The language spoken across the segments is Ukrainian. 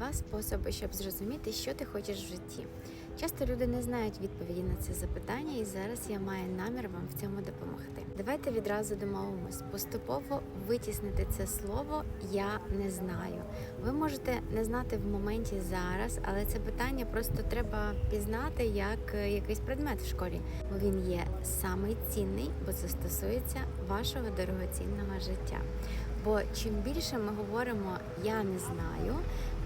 два способи, щоб зрозуміти, що ти хочеш в житті. Часто люди не знають відповіді на це запитання, і зараз я маю намір вам в цьому допомогти. Давайте відразу домовимось поступово витіснити це слово Я не знаю. Ви можете не знати в моменті зараз, але це питання просто треба пізнати як е, якийсь предмет в школі, бо він є самий цінний, бо це стосується вашого дорогоцінного життя. Бо чим більше ми говоримо Я не знаю,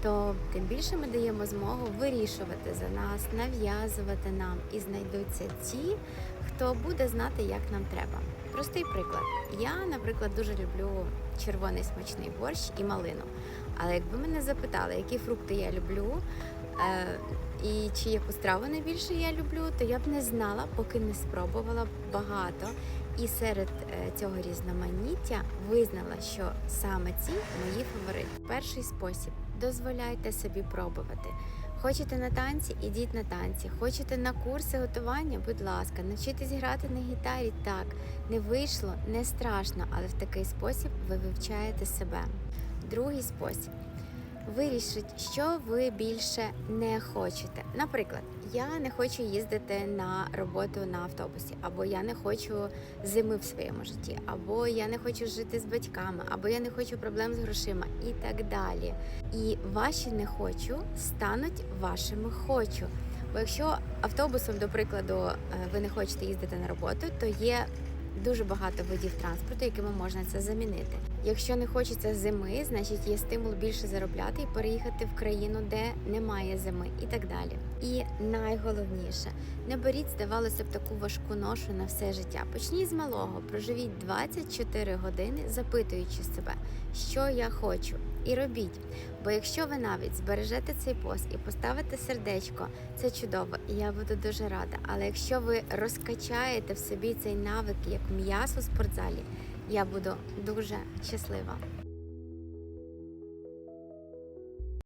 то тим більше ми даємо змогу вирішувати за нас, нав'язувати нам і знайдуться ті, хто буде знати, як нам треба. Простий приклад. Я, наприклад, дуже люблю червоний смачний борщ і малину. Але якби мене запитали, які фрукти я люблю, е, і чи яку страву найбільше я люблю, то я б не знала, поки не спробувала багато. І серед е, цього різноманіття визнала, що саме ці мої фаворити. Перший спосіб дозволяйте собі пробувати. Хочете на танці, ідіть на танці. Хочете на курси готування, будь ласка, навчитесь грати на гітарі. Так, не вийшло, не страшно, але в такий спосіб ви вивчаєте себе. Другий спосіб. Вирішіть, що ви більше не хочете. Наприклад, я не хочу їздити на роботу на автобусі, або я не хочу зими в своєму житті, або я не хочу жити з батьками, або я не хочу проблем з грошима і так далі. І ваші не хочу стануть вашими хочу. Бо якщо автобусом, до прикладу, е, ви не хочете їздити на роботу, то є дуже багато видів транспорту, якими можна це замінити. Якщо не хочеться зими, значить є стимул більше заробляти і переїхати в країну, де немає зими, і так далі. І найголовніше, не беріть, здавалося б, таку важку ношу на все життя. Почніть з малого, проживіть 24 години, запитуючи себе, що я хочу, і робіть. Бо якщо ви навіть збережете цей пост і поставите сердечко, це чудово, і я буду дуже рада. Але якщо ви розкачаєте в собі цей навик як м'ясо в спортзалі, я буду дуже щаслива.